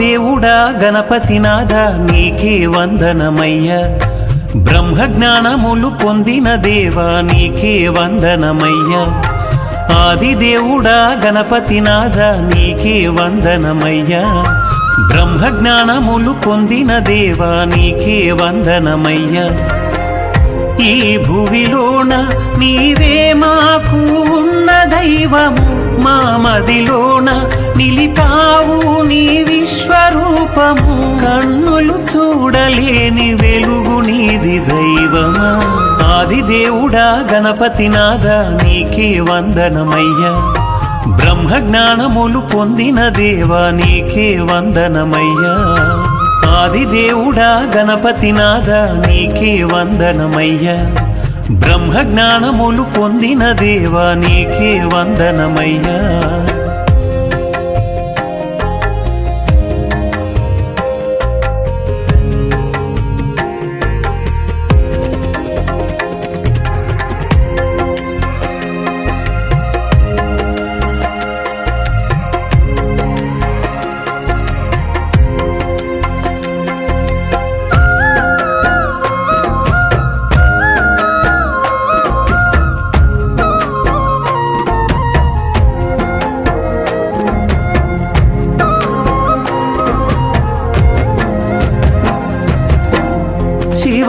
ఆదిదేవుడా గణపతినాథ నీకే వందనమయ్యా. బ్రహ్మ జ్ఞానములు పొందిన దేవా నీకే వందనమయ్యా. ఆదిదేవుడా గణపతినాథ నీకే వందనమయ్యా. బ్రహ్మ జ్ఞానములు పొందిన దేవా నీకే వందనమయ్యా. ఈ భువిలోన నీవే మాకు ఉన్న దైవము మా మదిలోన నిలిపావు నీవి స్వరూపము. కన్నులు చూడలేని వెలుగు నీది దైవమా? ఆది దేవుడా గణపతినాథ నీకే వందనమయ్యా. బ్రహ్మ జ్ఞానములు పొందిన దేవా నీకే వందనమయ్యా. ఆదిదేవుడా గణపతినాథ నీకే వందనమయ్యా. బ్రహ్మ జ్ఞానములు పొందిన దేవా నీకే వందనమయ్యా.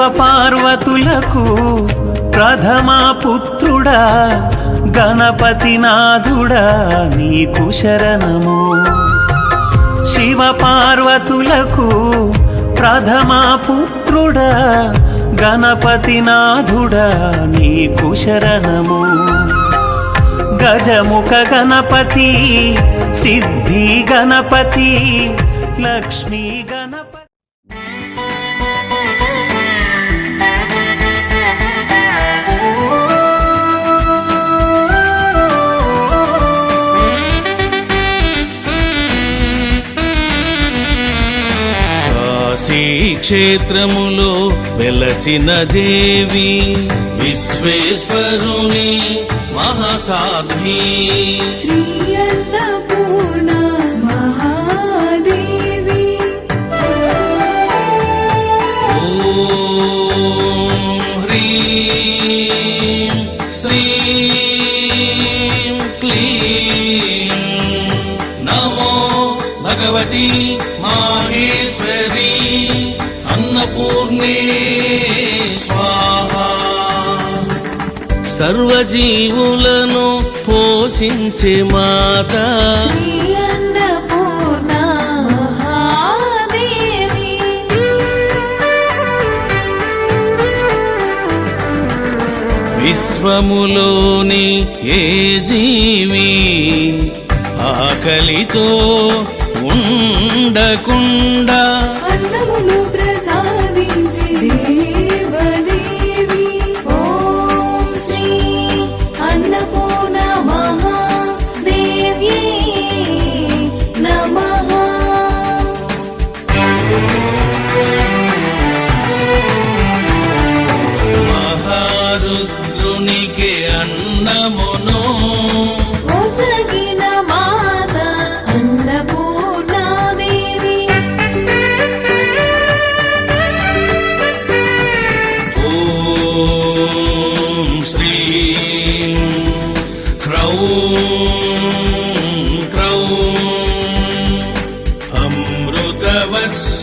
పార్వతులకు ప్రథమా పుత్రుడా గణపతినాథుడా నీకు శరణము. శివ పార్వతులకు ప్రథమ పుత్రుడా గణపతినాథుడా నీకు శరణము. గజముఖ గణపతి సిద్ధి గణపతి లక్ష్మీ క్షేత్రములో వెలసిన దేవి విశ్వేశ్వరుని మహాసాధ్వి. శ్రీ అన్నపూర్ణ మహాదేవి. ఓం హ్రీం శ్రీం క్లీం నమో భగవతి మాహేశ్వరి. అన్నపూర్ణే స్వాహా. సర్వజీవులను పోషించే మాత. విశ్వములోని ఏ జీవి ఆకలితో ఉండకుండా అన్నమును సాధించే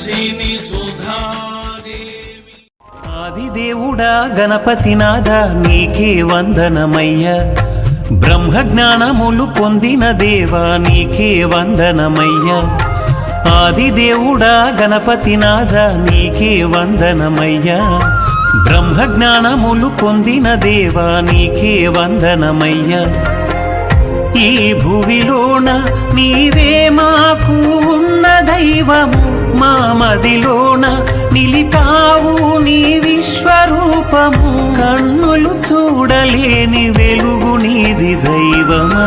అమృతవర్షిణి సుధాదేవి. ఆదిదేవుడా గణపతినాథ నీకే వందనమయ్యా. బ్రహ్మ జ్ఞానములు పొందిన దేవా నీకే వందనమయ్యా. ఆదిదేవుడా గణపతినాథ నీకే వందనమయ్యా. బ్రహ్మ జ్ఞానములు పొందిన దేవా నీకే వందనమయ్యా. ఈ భువిలోన నీవే మాకు ఉన్న దైవము. మా మదిలోన నిలిపావు నీ విశ్వరూపము. కన్నులు చూడలేని వెలుగు నీది దైవమా.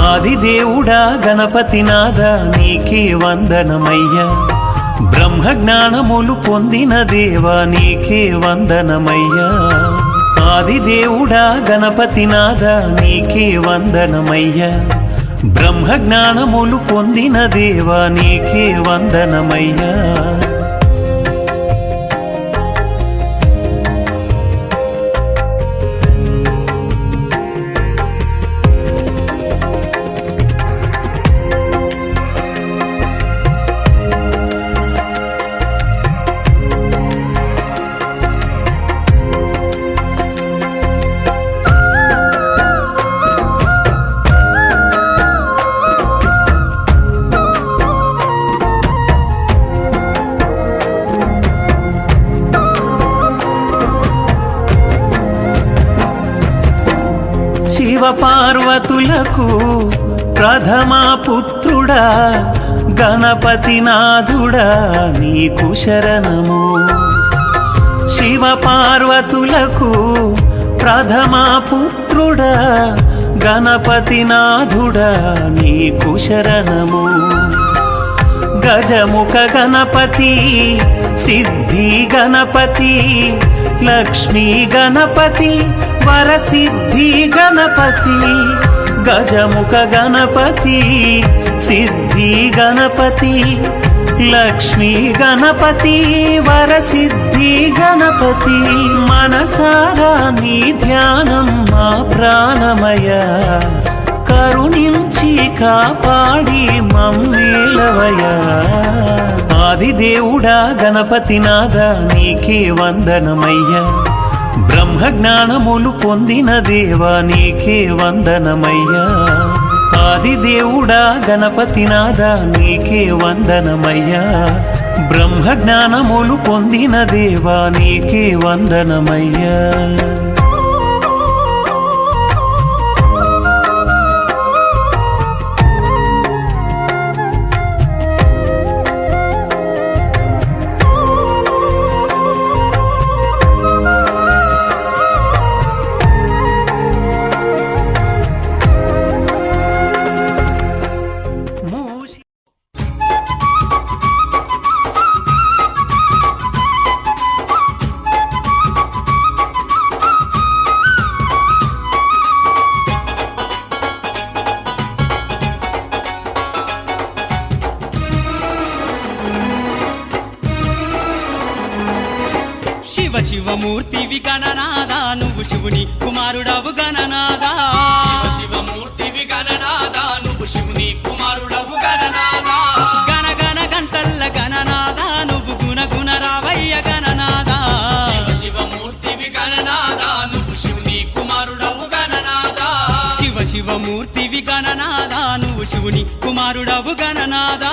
ఆదిదేవుడా గణపతినాథ నీకే వందనమయ్యా. బ్రహ్మ జ్ఞానములు పొందిన దేవా నీకే వందనమయ్యా. ఆదిదేవుడా గణపతినాథ నీకే వందనమయ్యా. బ్రహ్మ జ్ఞానములు పొందిన దేవా నీకే వందనమయ్యా. శివ పార్వతులకు ప్రథమా పుత్రుడా గణపతినాథుడా నీకు శరణము. శివ పార్వతులకు ప్రథమా పుత్రుడా గణపతినాథుడా నీకు శరణము. గజముఖ గణపతి సిద్ధి గణపతి లక్ష్మీ గణపతి వరసిద్ధి గణపతి గజముఖ గణపతి సిద్ధి గణపతి లక్ష్మీ గణపతి వరసిద్ధి గణపతి. మనసారా నీ ధ్యానం మా ప్రాణమయ. కరుణించి కాపాడి మమ్మేలవయా ఆదిదేవుడా గణపతినాథ నీకే వందనమయ్యా. బ్రహ్మ జ్ఞానములు పొందిన దేవా నీకే వందనమయ్యా. ఆదిదేవుడా గణపతినాథ నీకే వందనమయ్యా. బ్రహ్మ జ్ఞానములు పొందిన దేవా నీకే వందనమయ్యా. శివమూర్తివి గణనాదా నువ్వు శివుని కుమారుడవు గణనాదా శివ గణనాదా నువ్వు శివుని కుమారుడవు గణనాదా గణ గణ గంటల్ల గణనాదా నువ్వు గుణ గుణ రావయ్య గణనాదా శివ శివమూర్తివి గణనాదా నువ్వు శివుని కుమారుడవు గణనాదా శివ గణనాదా నువ్వు శివుని కుమారుడవు గణనాదా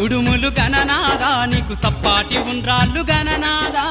కుడుములు గణనాదా నీకు సప్పాటి ఉండ్రాళ్ళు గణనాదా?